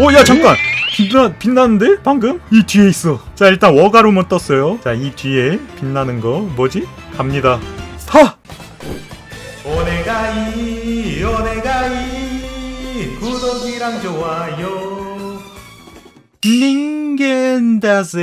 어, 야, 잠깐! 빛나, 빛나는데? 방금? 이 뒤에 있어. 자, 일단 워가루몬 떴어요. 자, 이 뒤에 빛나는 거, 뭐지? 갑니다. 타! 오네가이, 오네가이, 구독이랑 좋아요. 닌겐다세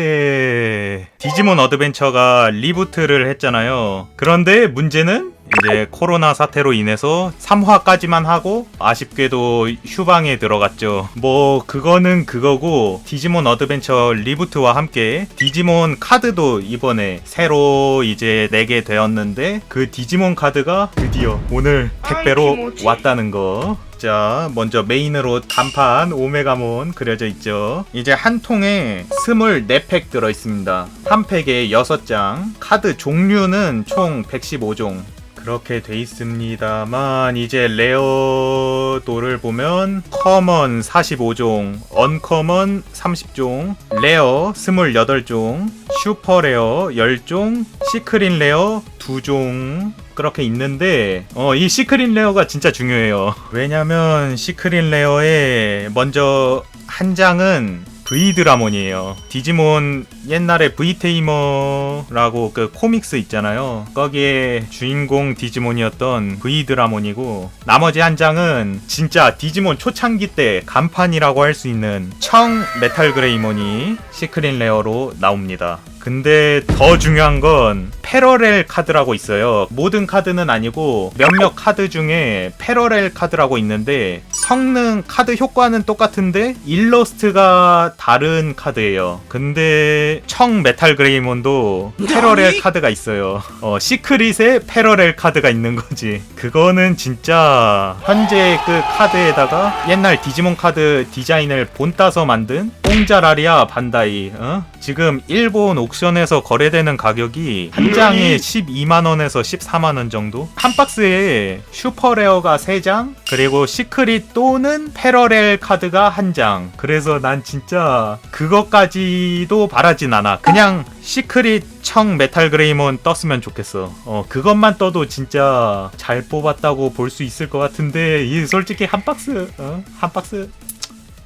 디지몬 어드벤처가 리부트를 했잖아요. 그런데 문제는 이제 코로나 사태로 인해서 3화까지만 하고 아쉽게도 휴방에 들어갔죠. 뭐 그거는 그거고 디지몬 어드벤처 리부트와 함께 디지몬 카드도 이번에 새로 이제 내게 되었는데 그 디지몬 카드가 드디어 오늘 택배로 왔다는 거. 자, 먼저 메인으로 간판 오메가몬 그려져 있죠. 이제 한 통에 24팩 들어 있습니다. 한 팩에 6장. 카드 종류는 총 115종. 그렇게 돼 있습니다만 이제 레어도를 보면 커먼 45종, 언커먼 30종, 레어 28종, 슈퍼 레어 10종, 시크린 레어 2종 그렇게 있는데 어, 이 시크린 레어가 진짜 중요해요. 왜냐면 시크린 레어에 먼저 한 장은 브이드라몬이에요. 디지몬 옛날에 브이테이머라고 그 코믹스 있잖아요. 거기에 주인공 디지몬이었던 브이드라몬이고 나머지 한 장은 진짜 디지몬 초창기 때 간판이라고 할 수 있는 청 메탈 그레이몬이 시크린 레어로 나옵니다. 근데 더 중요한 건 패러렐 카드라고 있어요. 모든 카드는 아니고 몇몇 카드 중에 패러렐 카드라고 있는데 성능 카드 효과는 똑같은데 일러스트가 다른 카드예요. 근데 청 메탈 그레이몬도 패러렐 카드가 있어요. 어, 시크릿에 패러렐 카드가 있는 거지. 그거는 진짜 현재 그 카드에다가 옛날 디지몬 카드 디자인을 본따서 만든 뽕자라리아 반다이 어? 지금 일본 옥션에서 거래되는 가격이 한 장에 12만원에서 14만원 정도? 한 박스에 슈퍼레어가 3장, 그리고 시크릿 또는 패러렐 카드가 한 장. 그래서 난 진짜 그것까지도 바라진 않아. 그냥 시크릿 청 메탈 그레이몬 떴으면 좋겠어. 어, 그것만 떠도 진짜 잘 뽑았다고 볼 수 있을 것 같은데, 이 솔직히 한 박스, 어? 한 박스.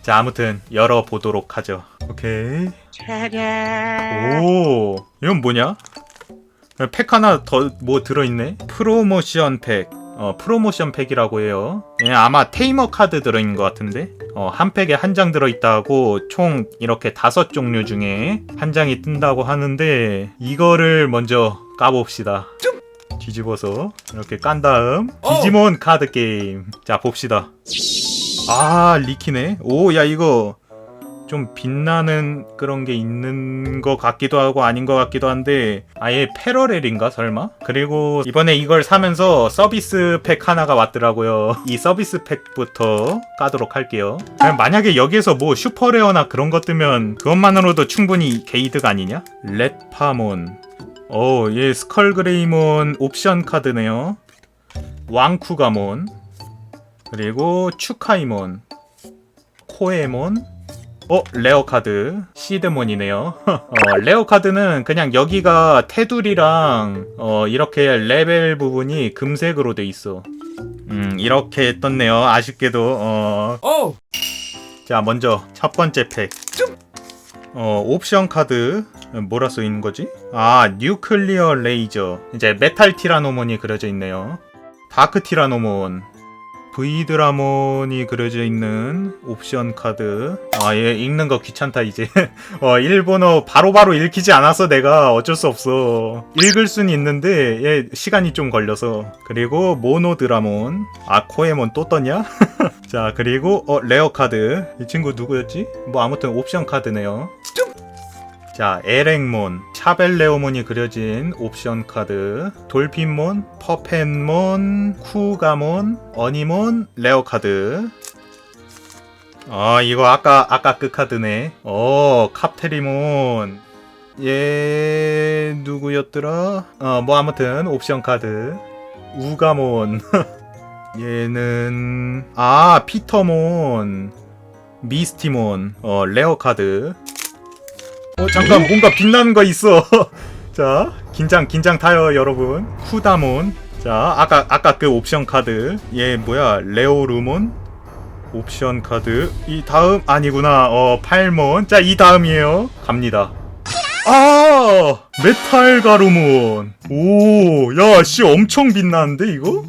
자, 아무튼 열어보도록 하죠. 오케이. 오, 이건 뭐냐? 팩 하나 더 뭐 들어있네? 프로모션 팩. 어, 프로모션 팩이라고 해요. 예, 아마 테이머 카드 들어있는 것 같은데? 어, 한 팩에 한 장 들어있다고 총 이렇게 다섯 종류 중에 한 장이 뜬다고 하는데, 이거를 먼저 까봅시다. 뒤집어서 이렇게 깐 다음, 디지몬 카드 게임. 자, 봅시다. 아, 리키네? 오, 야, 이거 좀 빛나는 그런 게 있는 것 같기도 하고 아닌 것 같기도 한데 아예 패러렐인가 설마? 그리고 이번에 이걸 사면서 서비스 팩 하나가 왔더라고요. 이 서비스 팩부터 까도록 할게요. 만약에 여기에서 뭐 슈퍼레어나 그런 것 뜨면 그것만으로도 충분히 게이드가 아니냐? 렛파몬. 어, 얘 스컬그레이몬 옵션 카드네요. 왕쿠가몬. 그리고 추카이몬. 코에몬. 어, 레어 카드. 시드몬이네요. 어, 레어 카드는 그냥 여기가 테두리랑 어, 이렇게 레벨 부분이 금색으로 돼 있어. 음, 이렇게 떴네요. 아쉽게도. 어. 자, 먼저 첫 번째 팩. 어, 옵션 카드. 뭐라 써 있는 거지? 아, 뉴클리어 레이저. 이제 메탈 티라노몬이 그려져 있네요. 다크 티라노몬. 브이드라몬이 그려져 있는 옵션 카드. 아, 얘 읽는 거 귀찮다, 이제. 어, 일본어 바로 바로 읽히지 않아서 내가 어쩔 수 없어. 읽을 순 있는데, 얘 시간이 좀 걸려서. 그리고 모노드라몬. 아, 코에몬 또 떴냐? 자, 그리고, 어, 레어 카드. 이 친구 누구였지? 뭐, 아무튼 옵션 카드네요. 자, 에렉몬, 차벨레오몬이 그려진 옵션 카드, 돌핀몬, 퍼펜몬, 쿠가몬, 어니몬, 레어 카드. 아, 이거 아까 아까 그 카드네. 어, 카프테리몬. 얘 누구였더라? 어, 뭐 아무튼 옵션 카드. 우가몬. 얘는 아, 피터몬. 미스티몬. 어, 레어 카드. 어 잠깐 뭔가 빛나는 거 있어. 자 긴장 긴장 타요 여러분. 쿠다몬. 자 아까 아까 그 옵션 카드. 얘 뭐야 레오루몬. 옵션 카드 이 다음 아니구나 어 팔몬 자 이 다음이에요 갑니다 아 메탈 가루몬 오 야 씨 엄청 빛나는데 이거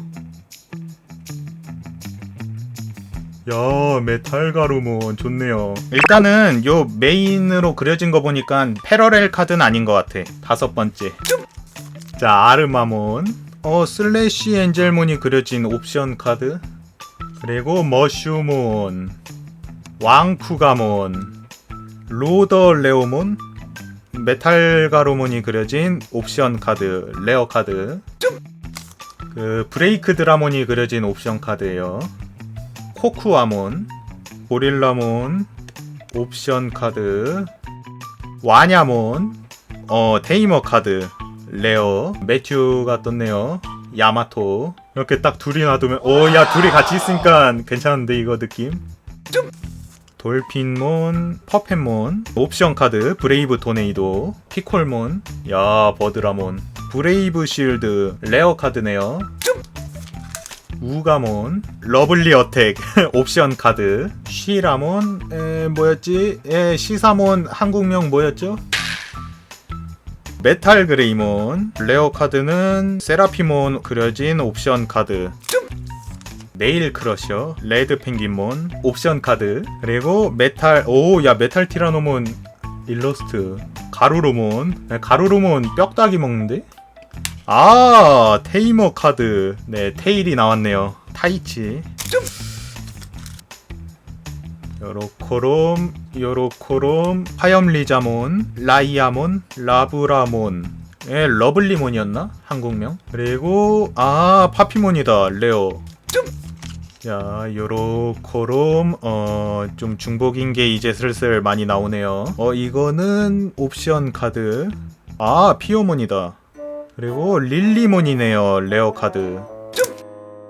야 메탈 가루몬 좋네요. 일단은 요 메인으로 그려진 거 보니까 패러렐 카드는 아닌 것 같아. 다섯 번째. 자 아르마몬. 어 슬래시 엔젤몬이 그려진 옵션 카드. 그리고 머슈몬. 왕쿠가몬. 로더 레오몬. 메탈 가루몬이 그려진 옵션 카드. 레어 카드. 그 브레이크 드라몬이 그려진 옵션 카드예요 코쿠아몬 고릴라몬 옵션 카드 와냐몬 어 테이머 카드 레어 매튜가 떴네요. 야마토. 이렇게 딱 둘이 놔두면 오 야 둘이 같이 있으니까 괜찮은데 이거 느낌? 돌핀몬 퍼펫몬 옵션 카드 브레이브 토네이도 피콜몬 야 버드라몬. 브레이브 실드 레어 카드네요 우가몬 러블리 어택 옵션 카드. 쉬라몬 에, 뭐였지? 에, 시사몬 한국명 뭐였죠? 메탈 그레이몬. 레어 카드는 세라피몬 그려진 옵션 카드. 네일 크러셔 레드 펭귄몬 옵션 카드. 그리고 메탈 오 야 메탈 티라노몬 일러스트. 가루로몬. 네, 가루로몬 뼈다귀 먹는데 아 테이머 카드. 네 테일이 나왔네요. 타이치. 요로코롬 요로코롬 화염리자몬 라이아몬 라브라몬. 예 러블리몬이었나? 한국명? 그리고 아 파피몬이다 레오. 자 요로코롬 어좀 중복인 게 이제 슬슬 많이 나오네요. 어 이거는 옵션 카드. 아 피오몬이다 그리고 릴리몬이네요 레어 카드.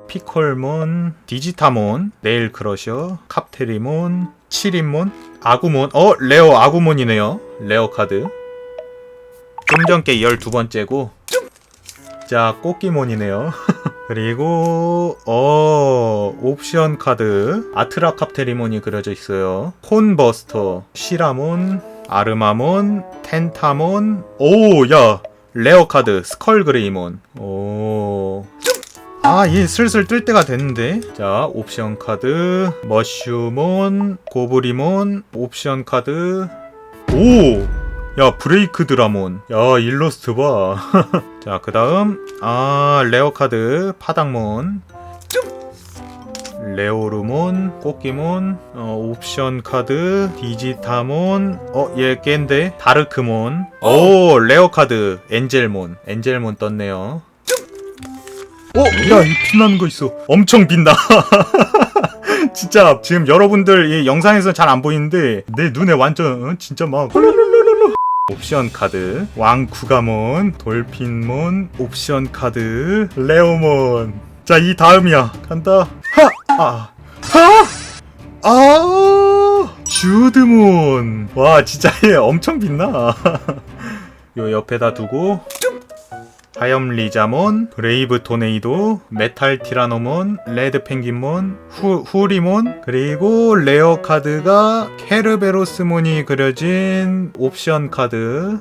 피콜몬, 디지타몬, 네일 크러셔, 캅테리몬, 치린몬, 아구몬, 어 레어 아구몬이네요 레어 카드. 좀 전께 12번째고. 자 꽃기몬이네요. 그리고 어 옵션 카드. 아트라 캅테리몬이 그려져 있어요. 콘버스터, 시라몬, 아르마몬, 텐타몬. 오야 레어 카드 스컬 그레이몬 오 아, 얘 슬슬 뜰 때가 됐는데. 자, 옵션 카드, 머쉬몬, 고브리몬, 옵션 카드. 오! 야, 브레이크 드라몬. 야, 일러스트 봐. 자, 그 다음, 아, 레어 카드, 파닥몬. 레오르몬, 꽃기몬, 어, 옵션 카드, 디지타몬, 어, 얘 깬데, 다르크몬, 오, 레어 카드, 엔젤몬, 엔젤몬 떴네요. 어? 야, 이 빛나는 거 있어. 엄청 빛나. 진짜 지금 여러분들 이 영상에서 잘 안 보이는데 내 눈에 완전 어? 진짜 막. 옵션 카드 왕쿠가몬 돌핀몬 옵션 카드 레오몬 자 이 다음이야 간다 하 아하아! 아, 주드몬 와 진짜 얘 엄청 빛나. 요 옆에다 두고 하염 리자몬, 브레이브 토네이도, 메탈 티라노몬, 레드 펭귄몬, 후, 후리몬, 그리고 레어 카드가 케르베로스몬이 그려진 옵션 카드.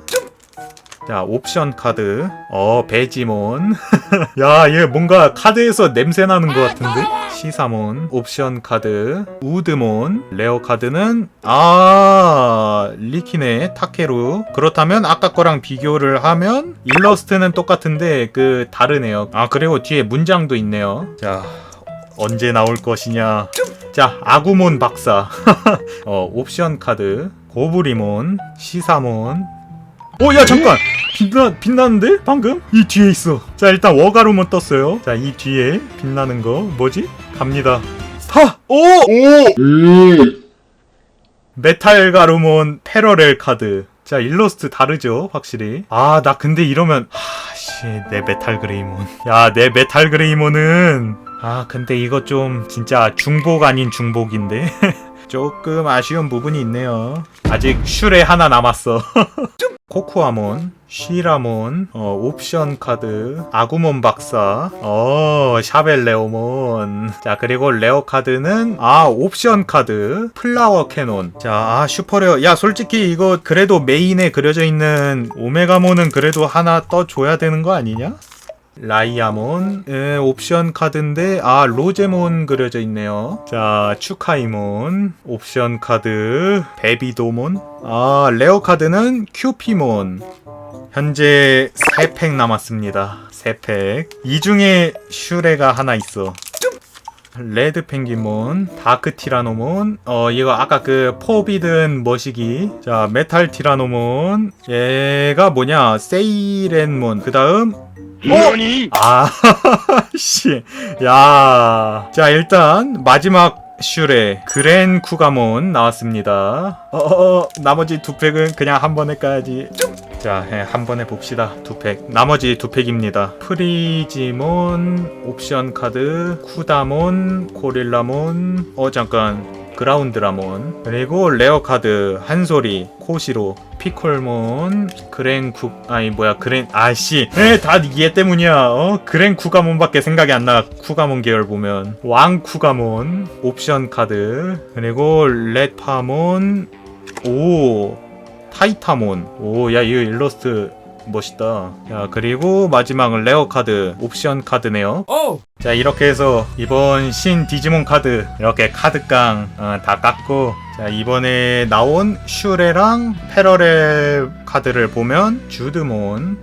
자, 옵션 카드. 어, 베지몬. 야, 얘 뭔가 카드에서 냄새 나는 것 같은데? 시사몬, 옵션 카드, 우드몬, 레어 카드는, 아, 리키네, 타케루. 그렇다면 아까 거랑 비교를 하면, 일러스트는 똑같은데, 그, 다르네요. 아, 그리고 뒤에 문장도 있네요. 자, 언제 나올 것이냐. 자, 아구몬 박사. 어, 옵션 카드, 고브리몬, 시사몬, 오, 야, 잠깐! 빛나, 빛나는데? 방금? 이 뒤에 있어. 자, 일단 워가루몬 떴어요. 자, 이 뒤에 빛나는 거, 뭐지? 갑니다. 하! 오! 메탈 가루몬 패러렐 카드. 자, 일러스트 다르죠, 확실히. 아, 나 근데 이러면, 하, 씨, 내 메탈 그레이몬. 야, 내 메탈 그레이몬은, 아, 근데 이거 좀, 진짜 중복 아닌 중복인데? 조금 아쉬운 부분이 있네요. 아직 슈레 하나 남았어. 코쿠아몬, 쉬라몬, 어, 옵션 카드, 아구몬 박사, 어, 샤벨레오몬. 자, 그리고 레어 카드는, 아, 옵션 카드, 플라워 캐논. 자, 아, 슈퍼레어. 야, 솔직히 이거 그래도 메인에 그려져 있는 오메가몬은 그래도 하나 떠줘야 되는 거 아니냐? 라이아몬, 에, 옵션 카드인데, 아, 로제몬 그려져 있네요. 자, 추카이몬, 옵션 카드, 베비도몬, 아, 레어 카드는 큐피몬. 현재 3팩 남았습니다. 3팩. 이 중에 슈레가 하나 있어. 레드 펭귄몬, 다크 티라노몬, 어, 이거 아까 그 포비든 머시기. 자, 메탈 티라노몬. 얘가 뭐냐, 세이렌몬. 그 다음, 아, 씨. 야. 자, 일단, 마지막 슈레, 그랜 쿠가몬 나왔습니다. 어, 어, 어, 나머지 두 팩은 그냥 한 번에 까야지. 자, 예, 한 번에 봅시다. 두 팩. 나머지 두 팩입니다. 프리지몬, 옵션 카드, 쿠다몬, 고릴라몬, 어, 잠깐. 그라운드라몬 그리고 레어 카드 한소리 코시로 피콜몬 그랭쿠 아니 뭐야 그랭 아씨. 에다얘 때문이야. 어? 그랭 쿠가몬밖에 생각이 안 나. 쿠가몬 계열 보면. 왕 쿠가몬 옵션 카드 그리고 렛파몬 오 타이타몬. 오 야 이거 일러스트 멋있다. 야 그리고 마지막은 레어 카드 옵션 카드네요. 자 이렇게 해서 이번 신 디지몬 카드 이렇게 카드깡 어, 다 깎고 자 이번에 나온 슈레랑 패러렐 카드를 보면 주드몬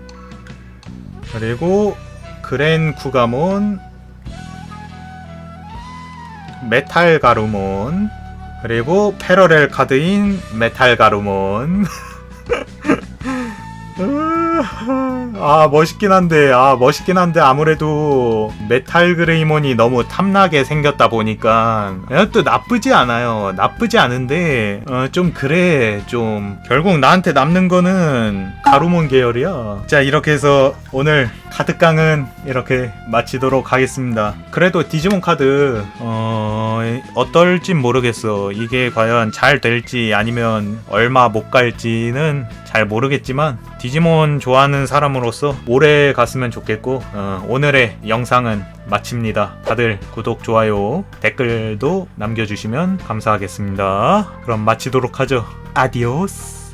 그리고 그랜 쿠가몬 메탈 가루몬 그리고 패러렐 카드인 메탈 가루몬 아 멋있긴 한데 아 멋있긴 한데 아무래도 메탈 그레이몬이 너무 탐나게 생겼다 보니까 야, 또 나쁘지 않아요. 나쁘지 않은데 어, 좀 그래 좀. 결국 나한테 남는 거는 가루몬 계열이야. 자 이렇게 해서 오늘 카드깡은 이렇게 마치도록 하겠습니다. 그래도 디지몬 카드 어 어떨진 모르겠어 이게 과연 잘 될지 아니면 얼마 못 갈지는 잘 모르겠지만 디지몬 좋아하는 사람으로서 오래 갔으면 좋겠고 어, 오늘의 영상은 마칩니다. 다들 구독, 좋아요, 댓글도 남겨주시면 감사하겠습니다. 그럼 마치도록 하죠. 아디오스.